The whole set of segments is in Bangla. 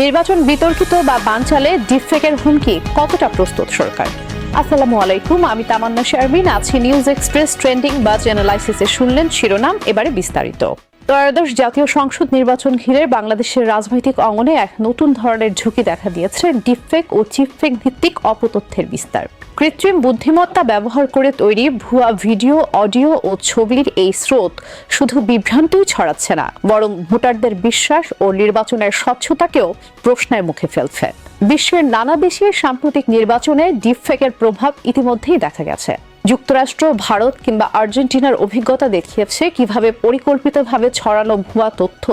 নির্বাচন বিতর্কিত বা বানচালে ডিফেকের হুমকি কতটা প্রস্তুত সরকার? আসসালামু আলাইকুম, আমি তামান্না শারমিন। আছি নিউজ এক্সপ্রেস ট্রেন্ডিং বা জেনালাইসিসে শুনলেন শিরোনাম, এবারে বিস্তারিত। ত্রয়োদশ জাতীয় সংসদ নির্বাচন ঘিরে বাংলাদেশের রাজনৈতিক অঙ্গনে এক নতুন ধরনের ঝুঁকি দেখা দিয়েছে ডিফেক ও চিফেক ভিত্তিক অপতথ্যের বিস্তার। কৃত্রিম বুদ্ধিমত্তা ব্যবহার করে তৈরি ভুয়া ভিডিও, অডিও ও ছবির এই স্রোত শুধু বিভ্রান্তিই ছড়াচ্ছে না, বরং ভোটারদের বিশ্বাস ও নির্বাচনের স্বচ্ছতাকেও প্রশ্নের মুখে ফেলছে। বিশ্বের নানা দেশে সাম্প্রতিক নির্বাচনে ডিপফেকের প্রভাব ইতিমধ্যেই দেখা গেছে। যুক্তরাষ্ট্র, ভারত কিংবা আর্জেন্টিনার অভিজ্ঞতা দেখিয়েছে কীভাবে পরিকল্পিতভাবে ছড়ানো ভুয়া তথ্য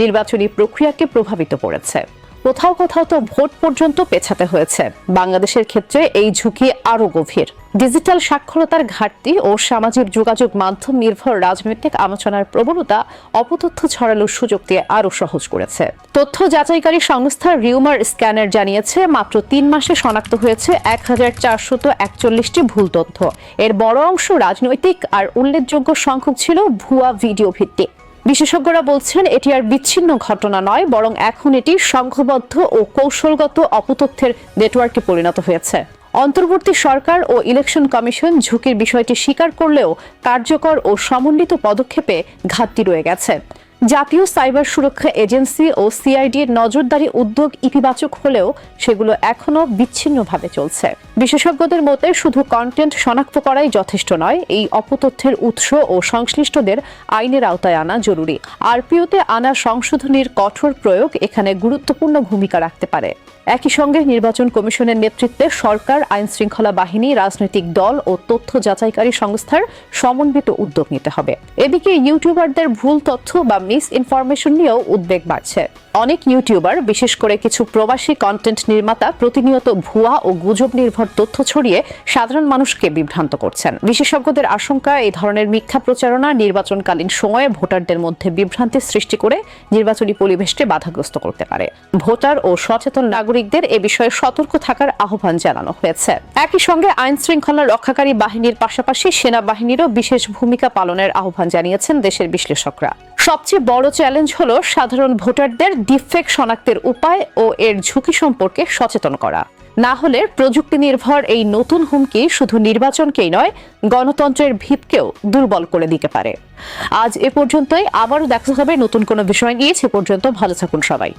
নির্বাচনী প্রক্রিয়াকে প্রভাবিত করেছে। কোথাও কোথাও তো ভোট পর্যন্ত পেছাতে হয়েছে। বাংলাদেশের ক্ষেত্রে এই ঝুঁকি আরও গভীর। ডিজিটাল সাক্ষরতার ঘাটতি ও সামাজিক যোগাযোগ মাধ্যম নির্ভর রাজনৈতিক আলোচনার প্রবণতা অপতথ্য ছড়ানোর দিয়ে আরও সহজ করেছে। তথ্য যাচাইকারী সংস্থা রিউমার স্ক্যানার জানিয়েছে, মাত্র তিন মাসে শনাক্ত হয়েছে এক হাজার চারশত একচল্লিশটি ভুল তথ্য। এর বড় অংশ রাজনৈতিক আর উল্লেখযোগ্য সংখ্যক ছিল ভুয়া ভিডিও ভিত্তিক। বিশেষজ্ঞরা বলছেন, এটি আর বিচ্ছিন্ন ঘটনা নয়, বরং এখন এটি সংঘবদ্ধ ও কৌশলগত অপতথ্যের নেটওয়ার্কে পরিণত হয়েছে। অন্তর্বর্তী সরকার ও ইলেকশন কমিশন ঝুঁকির বিষয়টি স্বীকার করলেও কার্যকর ও সমন্বিত পদক্ষেপে ঘাটতি রয়ে গেছে। জাতীয় সাইবার সুরক্ষা এজেন্সি ও সিআইডির নজরদারি উদ্যোগ ইতিবাচক হলেও সেগুলো এখনও বিচ্ছিন্নভাবে চলছে। বিশেষজ্ঞদের মতে শুধু কন্টেন্ট শনাক্ত করাই যথেষ্ট নয়, এই অপতথ্যের উৎস ও সংশ্লিষ্টদের আইনের আওতায় আনা জরুরি। আরপিওতে আনা সংশোধনীর কঠোর প্রয়োগ এখানে গুরুত্বপূর্ণ ভূমিকা রাখতে পারে। একই সঙ্গে নির্বাচন কমিশনের নেতৃত্বে সরকার আইন শৃঙ্খলা বাহিনী, রাজনৈতিক দল ও তথ্য যাচাইকারী সংস্থার সমন্বিত উদ্যোগ নিতে হবে। এদিকে ইউটিউবারদের ভুল তথ্য বা মিস ইনফরমেশন নিয়েও উদ্বেগ বাড়ছে। অনেক ইউটিউবার বিশেষ করে কিছু প্রবাসী কন্টেন্ট নির্মাতা প্রতিনিয়ত ভুয়া ও গুজব নির্ভর তথ্য ছড়িয়ে সাধারণ মানুষকে বিভ্রান্ত করছেন। বিশেষজ্ঞদের আশঙ্কা, এই ধরনের মিথ্যা প্রচারণা নির্বাচনকালীন সময়ে ভোটারদের মধ্যে বিভ্রান্তি সৃষ্টি করে নির্বাচনী পরিবেশকে বাধাগ্রস্ত করতে পারে। ভোটার ও সচেতন নাগরিকদের এ বিষয়ে সতর্ক থাকার আহ্বান জানানো হয়েছে। একই সঙ্গে আইন শৃঙ্খলা রক্ষাকারী বাহিনীর পাশাপাশি সেনাবাহিনীরও বিশেষ ভূমিকা পালনের আহ্বান জানিয়েছেন দেশের বিশ্লেষকরা। সবচেয়ে বড় চ্যালেঞ্জ হলো সাধারণ ভোটারদের ডিফেক্ট শনাক্তের উপায় ও এর ঝুঁকি সম্পর্কে সচেতন করা। না হলে প্রযুক্তি নির্ভর এই নতুন হুমকি শুধু নির্বাচনকেই নয়, গণতন্ত্রের ভিতকেও দুর্বল করে দিতে পারে। আজ এ পর্যন্তই, আবারও দেখা হবে নতুন কোনো বিষয় নিয়ে। সে পর্যন্ত ভালো থাকুন সবাই।